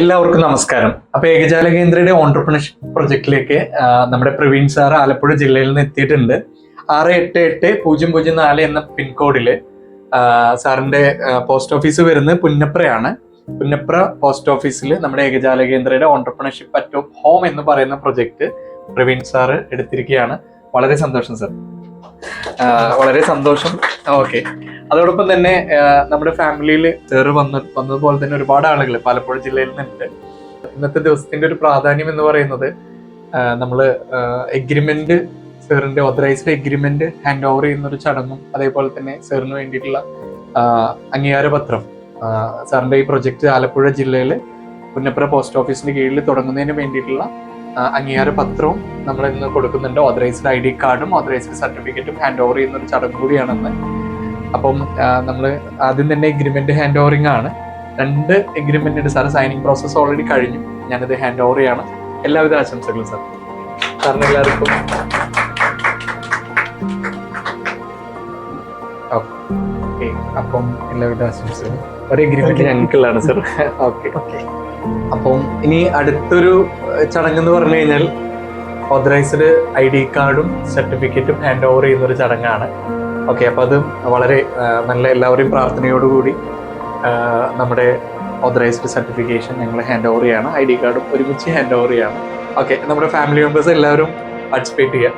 എല്ലാവർക്കും നമസ്കാരം. അപ്പൊ ഏകജാല കേന്ദ്രയുടെ ഓണ്ടർപ്രണർഷിപ്പ് പ്രൊജക്ടിലേക്ക് നമ്മുടെ പ്രവീൺ സാർ ആലപ്പുഴ ജില്ലയിൽ നിന്ന് എത്തിയിട്ടുണ്ട്. ആറ് എട്ട് എട്ട് പൂജ്യം പൂജ്യം നാല് എന്ന പിൻകോഡിൽ സാറിന്റെ പോസ്റ്റ് ഓഫീസ് വരുന്നത് പുന്നപ്രയാണ്. പുന്നപ്ര പോസ്റ്റ് ഓഫീസിൽ നമ്മുടെ ഏകജാല കേന്ദ്രയുടെ ഓണ്ടർപ്രണർഷിപ്പ് അറ്റ് ഹോം എന്ന് പറയുന്ന പ്രൊജക്ട് പ്രവീൺ സാറ് എടുത്തിരിക്കുകയാണ്. വളരെ സന്തോഷം സർ. വളരെ സന്തോഷം. ഓക്കെ. അതോടൊപ്പം തന്നെ നമ്മുടെ ഫാമിലിയിൽ സാറ് വന്ന വന്നതുപോലെ തന്നെ ഒരുപാട് ആളുകൾ പാലപ്പുഴ ജില്ലയിൽ നിന്നുണ്ട്. ഇന്നത്തെ ദിവസത്തിന്റെ ഒരു പ്രാധാന്യം എന്ന് പറയുന്നത് നമ്മൾ എഗ്രിമെന്റ് സാറിന്റെ ഓതറൈസ്ഡ് എഗ്രിമെന്റ് ഹാൻഡ് ഓവർ ചെയ്യുന്ന ഒരു ചടങ്ങും അതേപോലെ തന്നെ സാറിന് വേണ്ടിയിട്ടുള്ള അംഗീകാരപത്രം സാറിന്റെ ഈ പ്രൊജക്ട് ആലപ്പുഴ ജില്ലയിൽ പുന്നപ്ര പോസ്റ്റ് ഓഫീസിന്റെ കീഴിൽ തുടങ്ങുന്നതിന് വേണ്ടിയിട്ടുള്ള ആ, അംഗീകാരപത്രവും നമ്മൾ ഇന്ന് കൊടുക്കുന്നുണ്ട്. ഓതറൈസ്ഡ് ഐ ഡി കാർഡും ഓതറൈസ്ഡ് സർട്ടിഫിക്കറ്റും ഹാൻഡ് ഓവർ ചെയ്യുന്ന ഒരു ചടങ്ങ് കൂടിയാണെന്ന്. അപ്പം നമ്മൾ ആദ്യം തന്നെ എഗ്രിമെന്റ് ഹാൻഡ് ഓവറിംഗ് ആണ്. രണ്ട് എഗ്രിമെന്റ് ഉണ്ട് സാർ സൈനിങ് പ്രോസസ്സ് ഓൾറെഡി കഴിഞ്ഞു. ഞാനിത് ഹാൻഡ് ഓവർ ചെയ്യാണ്. എല്ലാവിധ ആശംസകളും സാർ. സാറിന് എല്ലാവർക്കും. ഓക്കെ. അപ്പം എല്ലാവിധ ആശംസകളും. ഒരു എഗ്രിമെന്റ് ഞങ്ങൾക്കുള്ളതാണ് സാർ. Okay okay. അപ്പം ഇനി അടുത്തൊരു ചടങ്ങ് എന്ന് പറഞ്ഞു കഴിഞ്ഞാൽ ഓതറൈസ്ഡ് ഐ ഡി കാർഡും സർട്ടിഫിക്കറ്റും ഹാൻഡ് ഓവർ ചെയ്യുന്ന ഒരു ചടങ്ങാണ്. ഓക്കെ അപ്പോൾ അത് വളരെ നല്ല എല്ലാവരെയും പ്രാർത്ഥനയോടുകൂടി നമ്മുടെ ഓതറൈസ്ഡ് സർട്ടിഫിക്കേഷൻ ഞങ്ങൾ ഹാൻഡ് ഓവർ ചെയ്യാണ്. ഐ ഡി കാർഡും ഒരുമിച്ച് ഹാൻഡ് ഓവർ ചെയ്യാണ്. ഓക്കെ നമ്മുടെ ഫാമിലി മെമ്പേഴ്സ് എല്ലാവരും പാർട്ടിസിപ്പേറ്റ് ചെയ്യാം.